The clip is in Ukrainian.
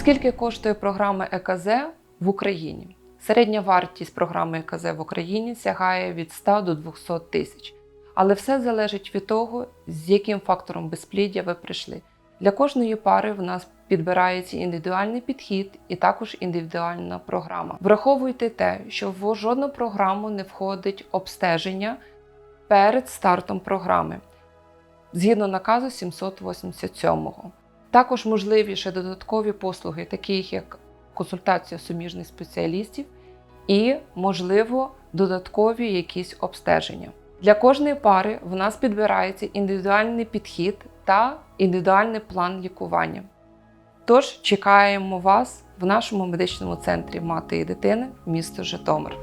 Скільки коштує програма ЕКЗ в Україні? Середня вартість програми ЕКЗ в Україні сягає від 100 до 200 тисяч. Але все залежить від того, з яким фактором безпліддя ви прийшли. Для кожної пари в нас підбирається індивідуальний підхід і також індивідуальна програма. Враховуйте те, що в жодну програму не входить обстеження перед стартом програми згідно наказу 787. Також можливі ще додаткові послуги, такі як консультація суміжних спеціалістів і, можливо, додаткові якісь обстеження. Для кожної пари в нас підбирається індивідуальний підхід та індивідуальний план лікування. Тож чекаємо вас в нашому медичному центрі мати і дитини місто Житомир.